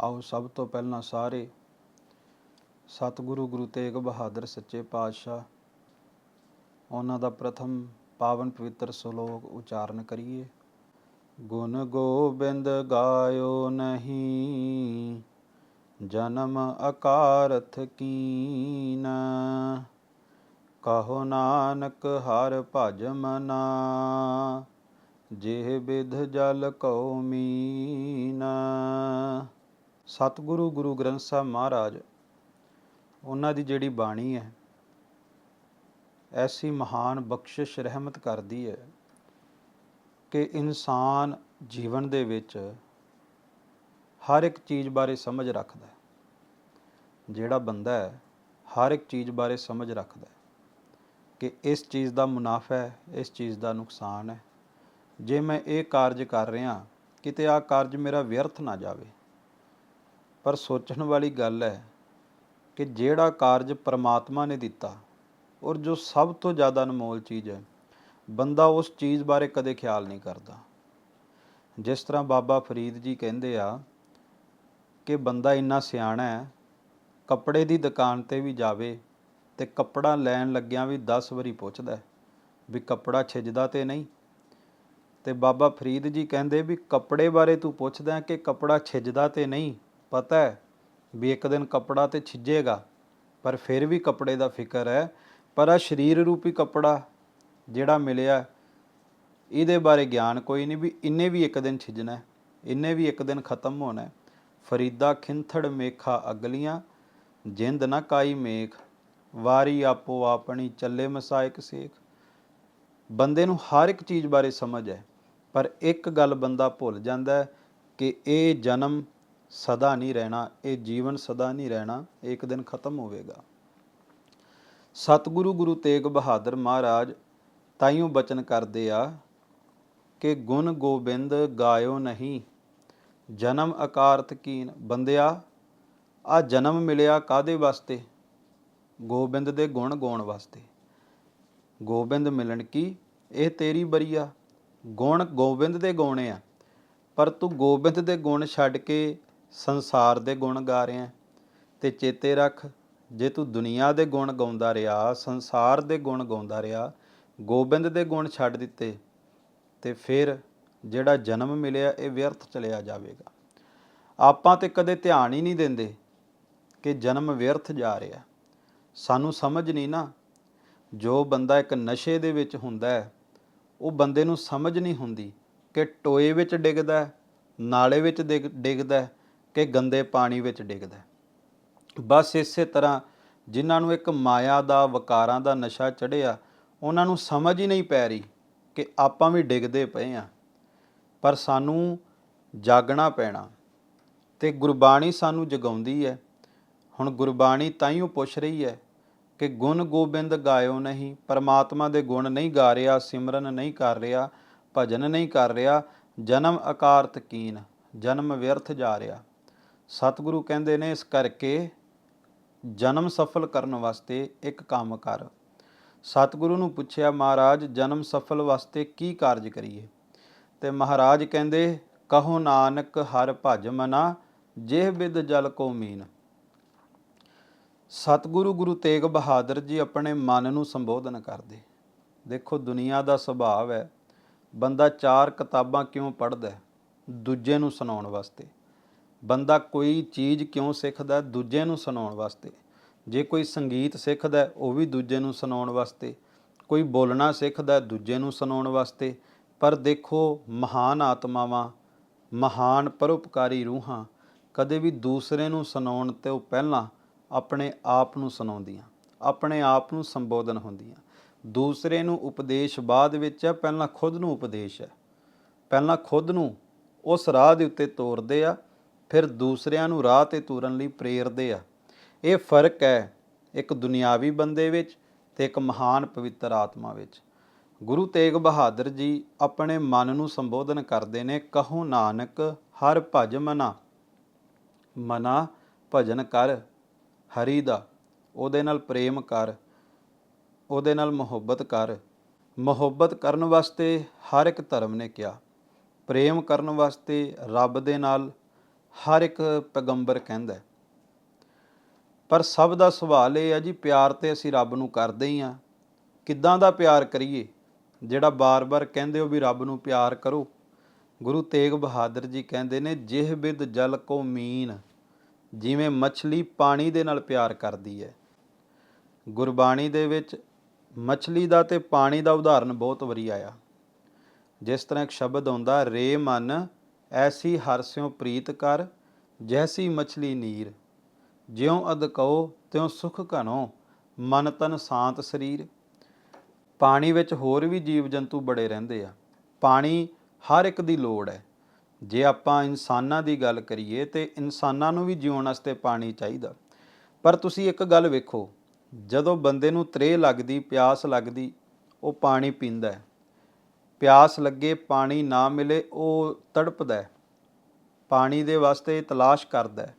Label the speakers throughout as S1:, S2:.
S1: ਆਓ ਸਭ ਤੋਂ ਪਹਿਲਾਂ ਸਾਰੇ ਸਤਿਗੁਰੂ ਗੁਰੂ ਤੇਗ ਬਹਾਦਰ ਸੱਚੇ ਪਾਤਸ਼ਾਹ, ਉਹਨਾਂ ਦਾ ਪ੍ਰਥਮ ਪਾਵਨ ਪਵਿੱਤਰ ਸ਼ਲੋਕ ਉਚਾਰਨ ਕਰੀਏ। ਗੁਣ ਗੋਬਿੰਦ ਗਾਇਓ ਨਹੀਂ, ਜਨਮ ਅਕਾਰਥ ਕੀਨ। ਕਹੋ ਨਾਨਕ ਹਰ ਭਜ ਮਨਾ ਜਿਹ ਬਿਧ ਜਲ ਕਉ ਮੀਨ। ਸਤਿਗੁਰੂ ਗੁਰੂ ਗ੍ਰੰਥ ਸਾਹਿਬ ਮਹਾਰਾਜ, ਉਹਨਾਂ ਦੀ ਜਿਹੜੀ ਬਾਣੀ ਹੈ, ਐਸੀ ਮਹਾਨ ਬਖਸ਼ਿਸ਼ ਰਹਿਮਤ ਕਰਦੀ ਹੈ ਕਿ ਇਨਸਾਨ ਜੀਵਨ ਦੇ ਵਿੱਚ ਹਰ ਇੱਕ ਚੀਜ਼ ਬਾਰੇ ਸਮਝ ਰੱਖਦਾ ਹੈ। ਜਿਹੜਾ ਬੰਦਾ ਹੈ, ਹਰ ਇੱਕ ਚੀਜ਼ ਬਾਰੇ ਸਮਝ ਰੱਖਦਾ ਹੈ ਕਿ ਇਸ ਚੀਜ਼ ਦਾ ਮੁਨਾਫਾ ਹੈ, ਇਸ ਚੀਜ਼ ਦਾ ਨੁਕਸਾਨ ਹੈ। ਜੇ ਮੈਂ ਇਹ ਕਾਰਜ ਕਰ ਰਿਹਾ, ਕਿਤੇ ਆ ਕਾਰਜ ਮੇਰਾ ਵਿਅਰਥ ਨਾ ਜਾਵੇ ਪਰ ਸੋਚਣ ਵਾਲੀ ਗੱਲ ਹੈ ਕਿ ਜਿਹੜਾ ਕਾਰਜ ਪ੍ਰਮਾਤਮਾ ਨੇ ਦਿੱਤਾ ਔਰ ਜੋ ਸਭ ਤੋਂ ਜ਼ਿਆਦਾ ਅਨਮੋਲ ਚੀਜ਼ ਹੈ, ਬੰਦਾ ਉਸ ਚੀਜ਼ ਬਾਰੇ ਕਦੇ ਖਿਆਲ ਨਹੀਂ ਕਰਦਾ। ਜਿਸ ਤਰ੍ਹਾਂ ਬਾਬਾ ਫਰੀਦ ਜੀ ਕਹਿੰਦੇ ਆ ਕਿ ਬੰਦਾ ਇੰਨਾ ਸਿਆਣਾ ਹੈ, ਕੱਪੜੇ ਦੀ ਦੁਕਾਨ ਤੇ ਵੀ ਜਾਵੇ ਤੇ ਕੱਪੜਾ ਲੈਣ ਲੱਗਿਆਂ ਵੀ 10 ਵਾਰੀ ਪੁੱਛਦਾ ਵੀ ਕੱਪੜਾ ਛਿਜਦਾ ਤੇ ਨਹੀਂ? ਤੇ ਬਾਬਾ ਫਰੀਦ ਜੀ ਕਹਿੰਦੇ ਵੀ ਕੱਪੜੇ ਬਾਰੇ ਤੂੰ ਪੁੱਛਦਾ ਕਿ ਕੱਪੜਾ ਛਿਜਦਾ ਤੇ ਨਹੀਂ? ਪਤਾ ਹੈ ਵੀ ਇੱਕ ਦਿਨ ਕੱਪੜਾ ਤੇ ਛਿਜੇਗਾ, ਪਰ ਫਿਰ ਵੀ ਕੱਪੜੇ ਦਾ ਫਿਕਰ ਹੈ। ਪਰ ਆ ਸਰੀਰ ਰੂਪੀ ਕੱਪੜਾ ਜਿਹੜਾ ਮਿਲਿਆ, ਇਹਦੇ ਬਾਰੇ ਗਿਆਨ ਕੋਈ ਨਹੀਂ ਵੀ ਇੰਨੇ ਵੀ ਇੱਕ ਦਿਨ ਛਿੱਜਣਾ ਇੰਨੇ ਵੀ ਇੱਕ ਦਿਨ ਖਤਮ ਹੋਣਾ ਫਰੀਦਾ ਖਿੰਥੜ ਮੇਖਾ ਅਗਲੀਆਂ, ਜਿੰਦ ਨਾ ਕਾਈ ਮੇਖ, ਵਾਰੀ ਆਪੋ ਆਪਣੀ ਚੱਲੇ ਮਸਾਇਕ ਸੇਖ। ਬੰਦੇ ਨੂੰ ਹਰ ਇੱਕ ਚੀਜ਼ ਬਾਰੇ ਸਮਝ ਹੈ, ਪਰ ਇੱਕ ਗੱਲ ਬੰਦਾ ਭੁੱਲ ਜਾਂਦਾ ਹੈ ਕਿ ਇਹ ਜਨਮ ਸਦਾ ਨਹੀਂ ਰਹਿਣਾ, ਇਹ ਜੀਵਨ ਸਦਾ ਨਹੀਂ ਰਹਿਣਾ, ਇੱਕ ਦਿਨ ਖਤਮ ਹੋਵੇਗਾ। ਸਤਿਗੁਰੂ ਗੁਰੂ ਤੇਗ ਬਹਾਦਰ ਮਹਾਰਾਜ ਤਾਈਓ ਬਚਨ ਕਰਦੇ ਆ ਕਿ ਗੁਣ ਗੋਬਿੰਦ ਗਾਇਓ ਨਹੀਂ, ਜਨਮ ਅਕਾਰਥ ਕੀਨ, ਬੰਦਿਆ, ਆ ਜਨਮ ਮਿਲਿਆ ਕਾਦੇ ਵਾਸਤੇ? ਗੋਬਿੰਦ ਦੇ ਗੁਣ ਗਾਉਣ ਵਾਸਤੇ। ਗੋਬਿੰਦ ਮਿਲਣ ਕੀ? ਇਹ ਤੇਰੀ ਬਰੀਆ ਗੁਣ ਗੋਬਿੰਦ ਦੇ ਗਾਉਣੇ ਆ। ਪਰ ਤੂੰ ਗੋਬਿੰਦ ਦੇ ਗੁਣ ਛੱਡ ਕੇ ਸੰਸਾਰ ਦੇ ਗੁਣ ਗਾ ਰਿਹਾ ਤੇ ਚੇਤੇ ਰੱਖ, ਜੇ ਤੂੰ ਦੁਨੀਆ ਦੇ ਗੁਣ ਗਾਉਂਦਾ ਰਿਹਾ, ਸੰਸਾਰ ਦੇ ਗੁਣ ਗਾਉਂਦਾ ਰਿਹਾ, ਗੋਬਿੰਦ ਦੇ ਗੁਣ ਛੱਡ ਦਿੱਤੇ, ਤੇ ਫਿਰ ਜਿਹੜਾ ਜਨਮ ਮਿਲਿਆ, ਇਹ ਵਿਅਰਥ ਚਲਿਆ ਜਾਵੇਗਾ। ਆਪਾਂ ਤੇ ਕਦੇ ਧਿਆਨ ਹੀ ਨਹੀਂ ਦਿੰਦੇ ਕਿ ਜਨਮ ਵਿਅਰਥ ਜਾ ਰਿਹਾ। ਸਾਨੂੰ ਸਮਝ ਨਹੀਂ ਨਾ, ਜੋ ਬੰਦਾ ਇੱਕ ਨਸ਼ੇ ਦੇ ਵਿੱਚ ਹੁੰਦਾ ਹੈ, ਉਹ ਬੰਦੇ ਨੂੰ ਸਮਝ ਨਹੀਂ ਹੁੰਦੀ ਕਿ ਟੋਏ ਵਿੱਚ ਡਿੱਗਦਾ ਨਾਲੇ ਵਿੱਚ ਡਿੱਗ- ਡਿੱਗਦਾ ਕਿ ਗੰਦੇ ਪਾਣੀ ਵਿੱਚ ਡਿੱਗਦਾ ਬਸ ਇਸੇ ਤਰ੍ਹਾਂ ਜਿਨ੍ਹਾਂ ਨੂੰ ਇੱਕ ਮਾਇਆ ਦਾ, ਵਕਾਰਾਂ ਦਾ ਨਸ਼ਾ ਚੜਿਆ ਉਹਨਾਂ ਨੂੰ ਸਮਝ ਹੀ ਨਹੀਂ ਪੈ ਰਹੀ ਕਿ ਆਪਾਂ ਵੀ ਡਿੱਗਦੇ ਪਏ ਆ ਪਰ ਸਾਨੂੰ ਜਾਗਣਾ ਪੈਣਾ ਤੇ ਗੁਰਬਾਣੀ ਸਾਨੂੰ ਜਗਾਉਂਦੀ ਹੈ। ਹੁਣ ਗੁਰਬਾਣੀ ਤਾਈਓ ਪੁੱਛ ਰਹੀ ਹੈ ਕਿ ਗੁਣ ਗੋਬਿੰਦ ਗਾਇਓ ਨਹੀਂ, ਪਰਮਾਤਮਾ ਦੇ ਗੁਣ ਨਹੀਂ ਗਾ ਰਿਹਾ, ਸਿਮਰਨ ਨਹੀਂ ਕਰ ਰਿਹਾ, ਭਜਨ ਨਹੀਂ ਕਰ ਰਿਹਾ, ਜਨਮ ਅਕਾਰਤ ਕੀਨ, ਜਨਮ ਵਿਅਰਥ ਜਾ ਰਿਹਾ। ਸਤਿਗੁਰੂ ਕਹਿੰਦੇ ਨੇ, ਇਸ ਕਰਕੇ ਜਨਮ ਸਫਲ ਕਰਨ ਵਾਸਤੇ ਇੱਕ ਕੰਮ ਕਰ। ਸਤਿਗੁਰੂ ਨੂੰ ਪੁੱਛਿਆ, ਮਹਾਰਾਜ, ਜਨਮ ਸਫਲ ਵਾਸਤੇ ਕੀ ਕਾਰਜ ਕਰੀਏ? ਤੇ ਮਹਾਰਾਜ ਕਹਿੰਦੇ, ਕਹੋ ਨਾਨਕ, ਹਰ ਭਜ ਮਨਾ, ਜਿਹ ਬਿਦ ਜਲ ਕੋ ਮੀਨ। ਸਤਿਗੁਰੂ ਗੁਰੂ ਤੇਗ ਬਹਾਦਰ ਜੀ ਆਪਣੇ ਮਨ ਨੂੰ ਸੰਬੋਧਨ ਕਰਦੇ। ਦੇਖੋ, ਦੁਨੀਆ ਦਾ ਸੁਭਾਅ ਹੈ। ਬੰਦਾ ਚਾਰ ਕਿਤਾਬਾਂ ਕਿਉਂ ਪੜ੍ਹਦਾ ਦੂਜੇ ਨੂੰ ਸੁਣਾਉਣ ਵਾਸਤੇ। ਬੰਦਾ ਕੋਈ ਚੀਜ਼ ਕਿਉਂ ਸਿੱਖਦਾ ਦੂਜੇ ਨੂੰ ਸੁਣਾਉਣ ਵਾਸਤੇ? ਜੇ ਕੋਈ ਸੰਗੀਤ ਸਿੱਖਦਾ ਉਹ ਵੀ ਦੂਜੇ ਨੂੰ ਸੁਣਾਉਣ ਵਾਸਤੇ। ਕੋਈ ਬੋਲਣਾ ਸਿੱਖਦਾ ਦੂਜੇ ਨੂੰ ਸੁਣਾਉਣ ਵਾਸਤੇ। ਪਰ ਦੇਖੋ, ਮਹਾਨ ਆਤਮਾਵਾਂ, ਮਹਾਨ ਪਰਉਪਕਾਰੀ ਰੂਹਾਂ ਕਦੇ ਵੀ ਦੂਸਰੇ ਨੂੰ ਸੁਣਾਉਣ ਤੋਂ ਪਹਿਲਾਂ ਆਪਣੇ ਆਪ ਨੂੰ ਸੁਣਾਉਂਦੀਆਂ, ਆਪਣੇ ਆਪ ਨੂੰ ਸੰਬੋਧਨ ਹੁੰਦੀਆਂ। ਦੂਸਰੇ ਨੂੰ ਉਪਦੇਸ਼ ਬਾਅਦ ਵਿੱਚ ਹੈ, ਪਹਿਲਾਂ ਖੁਦ ਨੂੰ ਉਪਦੇਸ਼ ਹੈ। ਪਹਿਲਾਂ ਖੁਦ ਨੂੰ ਉਸ ਰਾਹ ਦੇ ਉੱਤੇ ਤੋਰਦੇ ਆ ਫਿਰ ਦੂਸਰਿਆਂ ਨੂੰ ਰਾਹ ਤੇ ਤੁਰਨ ਲਈ ਪ੍ਰੇਰਦੇ ਆ। ਇਹ ਫ਼ਰਕ ਹੈ ਇੱਕ ਦੁਨਿਆਵੀ ਬੰਦੇ ਵਿੱਚ ਤੇ ਇੱਕ ਮਹਾਨ ਪਵਿੱਤਰ ਆਤਮਾ ਵਿੱਚ। ਗੁਰੂ ਤੇਗ ਬਹਾਦਰ ਜੀ ਆਪਣੇ ਮਨ ਨੂੰ ਸੰਬੋਧਨ ਕਰਦੇ ਨੇ, ਕਹੋ ਨਾਨਕ, ਹਰ ਭਜ ਮਨਾ। ਮਨਾ ਭਜਨ ਕਰ, ਹਰੀ ਦਾ। ਉਹਦੇ ਨਾਲ ਪ੍ਰੇਮ ਕਰ, ਉਹਦੇ ਨਾਲ ਮੁਹੱਬਤ ਕਰ। ਮੁਹੱਬਤ ਕਰਨ ਵਾਸਤੇ ਹਰ ਇੱਕ ਧਰਮ ਨੇ ਕਿਹਾ। ਪ੍ਰੇਮ ਕਰਨ ਵਾਸਤੇ ਰੱਬ ਦੇ ਨਾਲ ਹਰ ਇੱਕ ਪੈਗੰਬਰ ਕਹਿੰਦਾ ਪਰ ਸਭ ਦਾ ਸਵਾਲ ਇਹ ਹੈ ਜੀ, ਪਿਆਰ ਤੇ ਅਸੀਂ ਰੱਬ ਨੂੰ ਕਰਦੇ ਹੀ ਆ ਕਿੱਦਾਂ ਦਾ ਪਿਆਰ ਕਰੀਏ? ਜਿਹੜਾ ਬਾਰ-ਬਾਰ ਕਹਿੰਦੇ ਹੋ ਵੀ ਰੱਬ ਨੂੰ ਪਿਆਰ ਕਰੋ। ਗੁਰੂ ਤੇਗ ਬਹਾਦਰ ਜੀ ਕਹਿੰਦੇ ਨੇ, ਜਿਹ ਬਿਦ ਜਲ ਕੋ ਮੀਨ, ਜਿਵੇਂ ਮੱਛਲੀ ਪਾਣੀ ਦੇ ਨਾਲ ਪਿਆਰ ਕਰਦੀ ਹੈ। ਗੁਰਬਾਣੀ ਦੇ ਵਿੱਚ ਮੱਛਲੀ ਦਾ ਤੇ ਪਾਣੀ ਦਾ ਉਦਾਹਰਨ ਬਹੁਤ ਵਧੀਆ ਆ। ਜਿਸ ਤਰ੍ਹਾਂ ਇੱਕ ਸ਼ਬਦ ਆਉਂਦਾ, ਰੇ ਮਨ ਐਸੀ ਹਰਸਿਓ ਪ੍ਰੀਤ ਕਰ, ਜੈਸੀ ਮਛਲੀ ਨੀਰ। ਜਿਉ ਅਦ ਕਹੋ ਤਿਉ ਸੁਖ ਘਨੋ ਮਨ ਤਨ ਸ਼ਾਂਤ ਸਰੀਰ। ਪਾਣੀ ਵਿੱਚ ਹੋਰ ਵੀ ਜੀਵ ਜੰਤੂ ਬੜੇ ਰਹਿੰਦੇ ਆ। ਪਾਣੀ ਹਰ ਇੱਕ ਦੀ ਲੋੜ ਹੈ ਜੇ ਆਪਾਂ ਇਨਸਾਨਾਂ ਦੀ ਗੱਲ ਕਰੀਏ ਤੇ ਇਨਸਾਨਾਂ ਨੂੰ ਵੀ ਜਿਉਣ ਵਾਸਤੇ ਪਾਣੀ ਚਾਹੀਦਾ। ਪਰ ਤੁਸੀਂ ਇੱਕ ਗੱਲ ਵੇਖੋ, ਜਦੋਂ ਬੰਦੇ ਨੂੰ ਤ੍ਰੇਹ ਲੱਗਦੀ, ਪਿਆਸ ਲੱਗਦੀ, ਉਹ ਪਾਣੀ ਪੀਂਦਾ ਹੈ ਪਿਆਸ ਲੱਗੇ, ਪਾਣੀ ਨਾ ਮਿਲੇ, ਉਹ ਤੜਪਦਾ ਹੈ। ਪਾਣੀ ਦੇ ਵਾਸਤੇ ਤਲਾਸ਼ ਕਰਦਾ ਹੈ।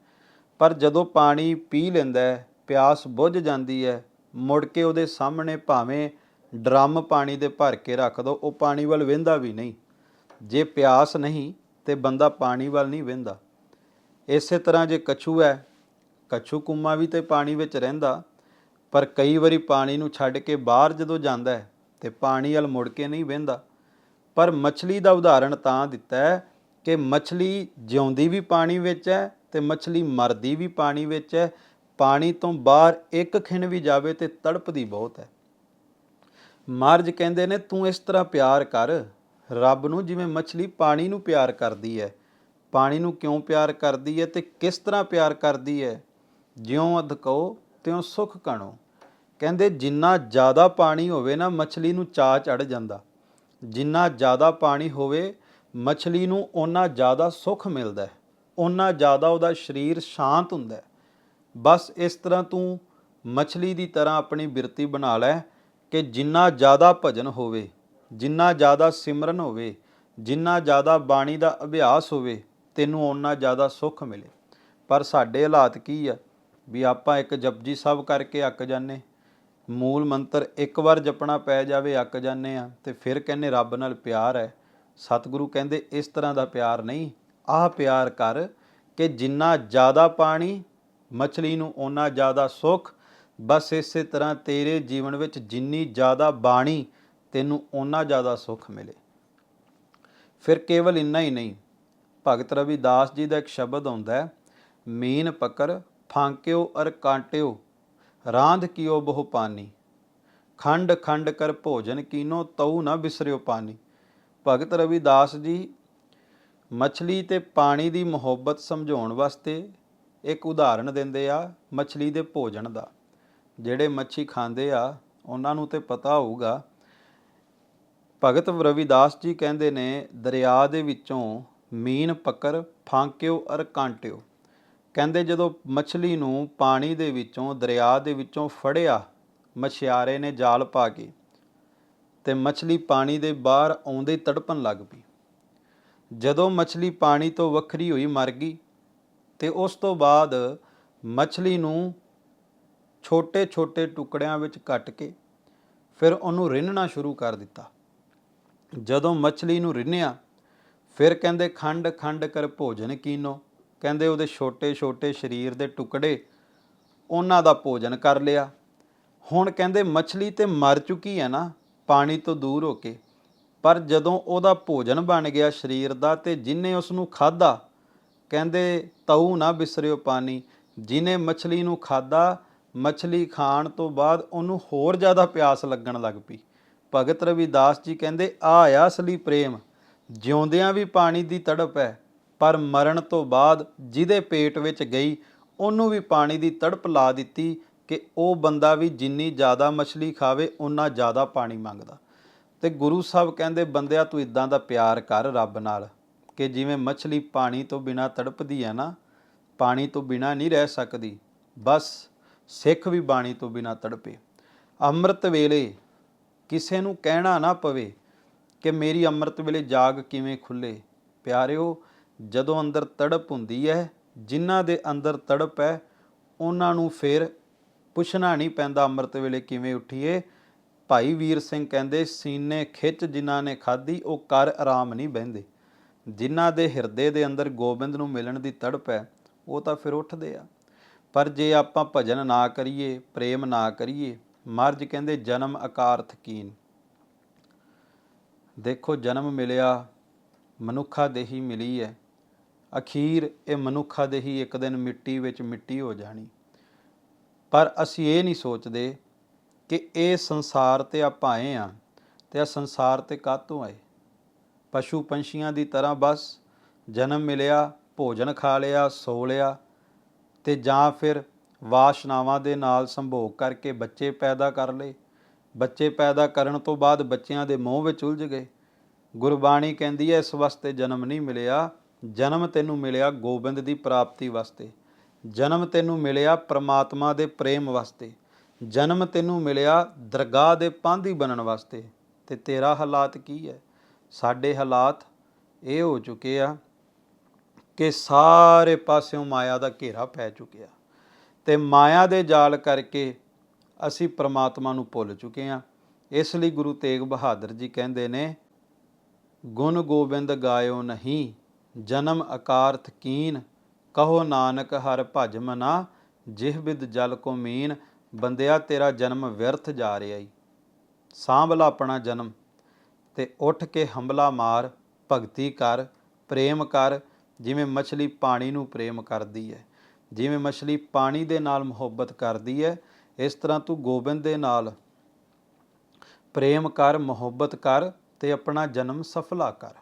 S1: ਪਰ ਜਦੋਂ ਪਾਣੀ ਪੀ ਲੈਂਦਾ ਹੈ, ਪਿਆਸ ਬੁੱਝ ਜਾਂਦੀ ਹੈ। ਮੁੜ ਕੇ ਉਹਦੇ ਸਾਹਮਣੇ ਭਾਵੇਂ ਡਰਮ ਪਾਣੀ ਦੇ ਭਰ ਕੇ ਰੱਖ ਦੋ, ਉਹ ਪਾਣੀ ਵੱਲ ਵੇਂਦਾ ਵੀ ਨਹੀਂ। ਜੇ ਪਿਆਸ ਨਹੀਂ, ਤੇ ਬੰਦਾ ਪਾਣੀ ਵੱਲ ਨਹੀਂ ਵੇਂਦਾ ਇਸੇ ਤਰ੍ਹਾਂ ਜੇ ਕਛੂ ਹੈ, ਕਛੂ ਕੁੰਮਾ ਵੀ ਤੇ ਪਾਣੀ ਵਿੱਚ ਰਹਿੰਦਾ। ਪਰ ਕਈ ਵਾਰੀ ਪਾਣੀ ਨੂੰ ਛੱਡ ਕੇ ਬਾਹਰ ਜਦੋਂ ਜਾਂਦਾ ਹੈ, ਤੇ ਪਾਣੀ ਵੱਲ ਮੁੜ ਕੇ ਨਹੀਂ ਵੇਂਦਾ ਪਰ ਮੱਛਲੀ ਦਾ ਉਦਾਹਰਣ ਤਾਂ ਦਿੱਤਾ ਹੈ ਕਿ ਮੱਛਲੀ ਜਿਉਂਦੀ ਵੀ ਪਾਣੀ ਵਿੱਚ ਹੈ ਤੇ ਮੱਛਲੀ ਮਰਦੀ ਵੀ ਪਾਣੀ ਵਿੱਚ ਹੈ। ਪਾਣੀ ਤੋਂ ਬਾਹਰ ਇੱਕ ਖਿਣ ਵੀ ਜਾਵੇ ਤੇ ਤੜਪਦੀ ਬਹੁਤ ਹੈ। ਮਾਰਜ ਕਹਿੰਦੇ ਨੇ, ਤੂੰ ਇਸ ਤਰ੍ਹਾਂ ਪਿਆਰ ਕਰ। ਰੱਬ ਨੂੰ ਜਿਵੇਂ ਮੱਛਲੀ ਪਾਣੀ ਨੂੰ ਪਿਆਰ ਕਰਦੀ ਹੈ। ਪਾਣੀ ਨੂੰ ਕਿਉਂ ਪਿਆਰ ਕਰਦੀ ਹੈ ਤੇ ਕਿਸ ਤਰ੍ਹਾਂ ਪਿਆਰ ਕਰਦੀ ਹੈ? ਜਿਉਂ ਅਧਕੋ ਤਿਉਂ ਸੁਖ ਕਣੋ ਕਹਿੰਦੇ, ਜਿੰਨਾ ਜ਼ਿਆਦਾ ਪਾਣੀ ਹੋਵੇ ਨਾ, ਮੱਛਲੀ ਨੂੰ ਚਾਹ ਚੜ ਜਾਂਦਾ। ਜਿੰਨਾ ਜ਼ਿਆਦਾ ਪਾਣੀ ਹੋਵੇ, ਮੱਛਲੀ ਨੂੰ ਓਨਾ ਜ਼ਿਆਦਾ ਸੁੱਖ ਮਿਲਦਾ ਹੈ, ਓਨਾ ਜ਼ਿਆਦਾ ਉਹਦਾ ਸਰੀਰ ਸ਼ਾਂਤ ਹੁੰਦਾ ਹੈ। ਬਸ ਇਸ ਤਰ੍ਹਾਂ ਤੂੰ ਮੱਛਲੀ ਦੀ ਤਰ੍ਹਾਂ ਆਪਣੀ ਬਿਰਤੀ ਬਣਾ ਲੈ ਕਿ ਜਿੰਨਾ ਜ਼ਿਆਦਾ ਭਜਨ ਹੋਵੇ, ਜਿੰਨਾ ਜ਼ਿਆਦਾ ਸਿਮਰਨ ਹੋਵੇ, ਜਿੰਨਾ ਜ਼ਿਆਦਾ ਬਾਣੀ ਦਾ ਅਭਿਆਸ ਹੋਵੇ, ਤੈਨੂੰ ਓਨਾ ਜ਼ਿਆਦਾ ਸੁੱਖ ਮਿਲੇ। ਪਰ ਸਾਡੇ ਹਾਲਾਤ ਕੀ ਆ? ਵੀ ਆਪਾਂ ਇੱਕ ਜਪਜੀ ਸਾਹਿਬ ਕਰਕੇ ਅੱਕ ਜਾਂਦੇ। ਮੂਲ ਮੰਤਰ ਇੱਕ ਵਾਰ ਜਪਣਾ ਪੈ ਜਾਵੇ, ਅੱਕ ਜਾਂਦੇ ਆ ਤੇ ਫਿਰ ਕਹਿੰਨੇ ਰੱਬ ਨਾਲ ਪਿਆਰ ਹੈ। ਸਤਿਗੁਰੂ ਕਹਿੰਦੇ ਇਸ ਤਰ੍ਹਾਂ ਦਾ ਪਿਆਰ ਨਹੀਂ। ਆਹ ਪਿਆਰ ਕਰ ਕਿ ਜਿੰਨਾ ਜ਼ਿਆਦਾ ਪਾਣੀ ਮਛਲੀ ਨੂੰ, ਓਨਾ ਜ਼ਿਆਦਾ ਸੁੱਖ। ਬਸ ਇਸੇ ਤਰ੍ਹਾਂ ਤੇਰੇ ਜੀਵਨ ਵਿੱਚ ਜਿੰਨੀ ਜ਼ਿਆਦਾ ਬਾਣੀ ਤੈਨੂੰ ਓਨਾ ਜ਼ਿਆਦਾ ਸੁੱਖ ਮਿਲੇ। ਫਿਰ ਕੇਵਲ ਇੰਨਾ ਹੀ ਨਹੀਂ, ਭਗਤ ਰਵਿਦਾਸ ਜੀ ਦਾ ਇੱਕ ਸ਼ਬਦ ਆਉਂਦਾ ਹੈ, ਮੀਨ ਪਕਰ, ਫਾਂਕਿਓ ਅਰ ਕਾਂਟਿਓ ਰਾਂਧ ਕੀਓ ਬਹੁ ਪਾਨੀ। ਖੰਡ ਖੰਡ ਕਰ ਭੋਜਨ ਕੀਨੋ ਤਉ ਨਾ ਬਿਸਰਿਓ ਪਾਨੀ। ਭਗਤ ਰਵਿਦਾਸ ਜੀ, ਮੱਛਲੀ ਤੇ ਪਾਣੀ ਦੀ ਮੁਹੱਬਤ ਸਮਝਾਉਣ ਵਾਸਤੇ ਇੱਕ ਉਦਾਹਰਣ ਦਿੰਦੇ ਆ, ਮੱਛਲੀ ਦੇ ਭੋਜਨ ਦਾ। ਜਿਹੜੇ ਮੱਛੀ ਖਾਂਦੇ ਆ, ਉਹਨਾਂ ਨੂੰ ਤੇ ਪਤਾ ਹੋਊਗਾ। ਭਗਤ ਰਵਿਦਾਸ ਜੀ ਕਹਿੰਦੇ ਨੇ, ਦਰਿਆ ਦੇ ਵਿੱਚੋਂ ਮੀਨ ਪਕਰ ਫਾਂਕਿਓ ਅਰ ਕਾਂਟਿਓ। ਕਹਿੰਦੇ ਜਦੋਂ ਮੱਛਲੀ ਨੂੰ ਪਾਣੀ ਦੇ ਵਿੱਚੋਂ, ਦਰਿਆ ਦੇ ਵਿੱਚੋਂ ਫੜਿਆ, ਮਛਿਆਰੇ ਨੇ ਜਾਲ ਪਾ ਕੇ ਤੇ ਮੱਛਲੀ ਪਾਣੀ ਦੇ ਬਾਹਰ ਆਉਂਦੇ ਤੜਪਣ ਲੱਗ ਪਈ। ਜਦੋਂ ਮੱਛਲੀ ਪਾਣੀ ਤੋਂ ਵੱਖਰੀ ਹੋਈ, ਮਰ ਗਈ ਤੇ ਉਸ ਤੋਂ ਬਾਅਦ ਮੱਛਲੀ ਨੂੰ ਛੋਟੇ-ਛੋਟੇ ਟੁਕੜਿਆਂ ਵਿੱਚ ਕੱਟ ਕੇ ਫਿਰ ਉਹਨੂੰ ਰਿੰਨਣਾ ਸ਼ੁਰੂ ਕਰ ਦਿੱਤਾ। ਜਦੋਂ ਮੱਛਲੀ ਨੂੰ ਰਿੰਨਿਆ, ਫਿਰ ਕਹਿੰਦੇ ਖੰਡ ਖੰਡ ਕਰ ਭੋਜਨ ਕੀਨੋ। ਕਹਿੰਦੇ ਉਹਦੇ ਛੋਟੇ-ਛੋਟੇ ਸਰੀਰ ਦੇ ਟੁਕੜੇ ਉਹਨਾਂ ਦਾ ਭੋਜਨ ਕਰ ਲਿਆ। ਹੁਣ ਕਹਿੰਦੇ ਮੱਛਲੀ ਤੇ ਮਰ ਚੁੱਕੀ ਹੈ ਨਾ, ਪਾਣੀ ਤੋਂ ਦੂਰ ਹੋ ਕੇ। ਪਰ ਜਦੋਂ ਉਹਦਾ ਭੋਜਨ ਬਣ ਗਿਆ ਸਰੀਰ ਦਾ ਤੇ ਜਿਨੇ ਉਸ ਨੂੰ ਖਾਦਾ ਕਹਿੰਦੇ ਤਉ ਨਾ ਬਿਸਰਿਓ ਪਾਣੀ, ਜਿਨੇ ਮੱਛਲੀ ਨੂੰ ਖਾਦਾ ਮੱਛਲੀ ਖਾਣ ਤੋਂ ਬਾਅਦ ਉਹਨੂੰ ਹੋਰ ਜ਼ਿਆਦਾ ਪਿਆਸ ਲੱਗਣ ਲੱਗ ਪਈ। ਭਗਤ ਰਵਿਦਾਸ ਜੀ ਕਹਿੰਦੇ, ਆ ਆ ਅਸਲੀ ਪ੍ਰੇਮ, ਜਿਉਂਦਿਆਂ ਵੀ ਪਾਣੀ ਦੀ ਤੜਪ ਹੈ ਪਰ ਮਰਨ ਤੋਂ ਬਾਅਦ ਜਿਹਦੇ ਪੇਟ ਵਿੱਚ ਗਈ, ਉਹਨੂੰ ਵੀ ਪਾਣੀ ਦੀ ਤੜਪ ਲਾ ਦਿੱਤੀ ਕਿ ਉਹ ਬੰਦਾ ਵੀ ਜਿੰਨੀ ਜ਼ਿਆਦਾ ਮਛਲੀ ਖਾਵੇ ਉਨਾ ਜ਼ਿਆਦਾ ਪਾਣੀ ਮੰਗਦਾ। ਤੇ ਗੁਰੂ ਸਾਹਿਬ ਕਹਿੰਦੇ, ਬੰਦਿਆ, ਤੂੰ ਇਦਾਂ ਦਾ ਪਿਆਰ ਕਰ ਰੱਬ ਨਾਲ ਕਿ ਜਿਵੇਂ ਮਛਲੀ ਪਾਣੀ ਤੋਂ ਬਿਨਾ ਤੜਪਦੀ ਹੈ ਨਾ, ਪਾਣੀ ਤੋਂ ਬਿਨਾ ਨਹੀਂ ਰਹਿ ਸਕਦੀ, ਬਸ ਸਿੱਖ ਵੀ ਬਾਣੀ ਤੋਂ ਬਿਨਾ ਤੜਪੇ। ਅੰਮ੍ਰਿਤ ਵੇਲੇ ਕਿਸੇ ਨੂੰ ਕਹਿਣਾ ਨਾ ਪਵੇ ਕਿ ਮੇਰੀ ਅੰਮ੍ਰਿਤ ਵੇਲੇ ਜਾਗ ਕਿਵੇਂ ਖੁੱਲੇ। ਪਿਆਰਿਓ ਜਦੋਂ ਅੰਦਰ ਤੜਪ ਹੁੰਦੀ ਹੈ, ਜਿਨ੍ਹਾਂ ਦੇ ਅੰਦਰ ਤੜਪ ਹੈ, ਉਹਨਾਂ ਨੂੰ ਫਿਰ ਪੁੱਛਣਾ ਨਹੀਂ ਪੈਂਦਾ ਅੰਮ੍ਰਿਤ ਵੇਲੇ ਕਿਵੇਂ ਉੱਠੀਏ। ਭਾਈ ਵੀਰ ਸਿੰਘ ਕਹਿੰਦੇ, ਸੀਨੇ ਖਿੱਚ ਜਿਨ੍ਹਾਂ ਨੇ ਖਾਧੀ, ਉਹ ਕਰ ਆਰਾਮ ਨਹੀਂ ਬਹਿੰਦੇ। ਜਿਨ੍ਹਾਂ ਦੇ ਹਿਰਦੇ ਦੇ ਅੰਦਰ ਗੋਬਿੰਦ ਨੂੰ ਮਿਲਣ ਦੀ ਤੜਪ ਹੈ, ਉਹ ਤਾਂ ਫਿਰ ਉੱਠਦੇ ਆ। ਪਰ ਜੇ ਆਪਾਂ ਭਜਨ ਨਾ ਕਰੀਏ, ਪ੍ਰੇਮ ਨਾ ਕਰੀਏ ਮਰਜ਼ ਕਹਿੰਦੇ, ਜਨਮ ਅਕਾਰਥ ਕੀਨ। ਦੇਖੋ, ਜਨਮ ਮਿਲਿਆ, ਮਨੁੱਖਾ ਦੇਹੀ ਮਿਲੀ ਹੈ। ਅਖੀਰ ਇਹ ਮਨੁੱਖਾ ਦੇਹੀ ਇੱਕ ਦਿਨ ਮਿੱਟੀ ਵਿੱਚ ਮਿੱਟੀ ਹੋ ਜਾਣੀ। ਪਰ ਅਸੀਂ ਇਹ ਨਹੀਂ ਸੋਚਦੇ ਕਿ ਇਹ ਸੰਸਾਰ ਤੇ ਆਪਾਂ ਆਏ ਆ ਤੇ ਇਹ ਸੰਸਾਰ ਤੇ ਕਾਹਤੋਂ ਆਏ। ਪਸ਼ੂ ਪੰਛੀਆਂ ਦੀ ਤਰ੍ਹਾਂ ਬਸ ਜਨਮ ਮਿਲਿਆ, ਭੋਜਨ ਖਾ ਲਿਆ, ਸੋ ਲਿਆ ਤੇ ਜਾਂ ਫਿਰ ਵਾਸ਼ਨਾਵਾਂ ਦੇ ਨਾਲ ਸੰਭੋਗ ਕਰਕੇ ਬੱਚੇ ਪੈਦਾ ਕਰ ਲਏ। ਬੱਚੇ ਪੈਦਾ ਕਰਨ ਤੋਂ ਬਾਅਦ ਬੱਚਿਆਂ ਦੇ ਮੋਹ ਵਿੱਚ ਉਲਝ ਗਏ। ਗੁਰਬਾਣੀ ਕਹਿੰਦੀ ਹੈ, ਇਸ ਵਾਸਤੇ ਜਨਮ ਨਹੀਂ ਮਿਲਿਆ ਜਨਮ ਤੈਨੂੰ ਮਿਲਿਆ ਗੋਬਿੰਦ ਦੀ ਪ੍ਰਾਪਤੀ ਵਾਸਤੇ। ਜਨਮ ਤੈਨੂੰ ਮਿਲਿਆ ਪ੍ਰਮਾਤਮਾ ਦੇ ਪ੍ਰੇਮ ਵਾਸਤੇ। ਜਨਮ ਤੈਨੂੰ ਮਿਲਿਆ ਦਰਗਾਹ ਦੇ ਪਾਂਧੀ ਬਣਨ ਵਾਸਤੇ। ਤੇ ਤੇਰਾ ਹਾਲਾਤ ਕੀ ਹੈ? ਸਾਡੇ ਹਾਲਾਤ ਇਹ ਹੋ ਚੁੱਕੇ ਆ ਕਿ ਸਾਰੇ ਪਾਸਿਓਂ ਮਾਇਆ ਦਾ ਘੇਰਾ ਪੈ ਚੁੱਕਿਆ। ਤੇ ਮਾਇਆ ਦੇ ਜਾਲ ਕਰਕੇ ਅਸੀਂ ਪ੍ਰਮਾਤਮਾ ਨੂੰ ਭੁੱਲ ਚੁੱਕੇ ਹਾਂ ਇਸ ਲਈ ਗੁਰੂ ਤੇਗ ਬਹਾਦਰ ਜੀ ਕਹਿੰਦੇ ਨੇ, ਗੁਣ ਗੋਬਿੰਦ ਗਾਇਓ ਨਹੀਂ ਜਨਮ ਅਕਾਰਥ ਥਕੀਨ ਕਹੋ ਨਾਨਕ ਹਰ ਭਜ ਮਨਾ, ਜਿਹ ਬਿਦ ਜਲ ਕੋ ਮੀਨ, ਬੰਦਿਆ ਤੇਰਾ ਜਨਮ ਵਿਅਰਥ ਜਾ ਰਿਹਾ ਈ। ਸਾਂਭਲਾ ਆਪਣਾ ਜਨਮ, ਤੇ ਉੱਠ ਕੇ ਹੰਬਲਾ ਮਾਰ, ਭਗਤੀ ਕਰ, ਪ੍ਰੇਮ ਕਰ, ਜਿਵੇਂ ਮਛਲੀ ਪਾਣੀ ਨੂੰ ਪ੍ਰੇਮ ਕਰਦੀ ਹੈ ਜਿਵੇਂ ਮਛਲੀ ਪਾਣੀ ਦੇ ਨਾਲ ਮੁਹੱਬਤ ਕਰਦੀ ਹੈ ਇਸ ਤਰ੍ਹਾਂ ਤੂੰ ਗੋਬਿੰਦ ਦੇ ਨਾਲ ਪ੍ਰੇਮ ਕਰ, ਮੁਹੱਬਤ ਕਰ, ਤੇ ਆਪਣਾ ਜਨਮ ਸਫਲਾ ਕਰ।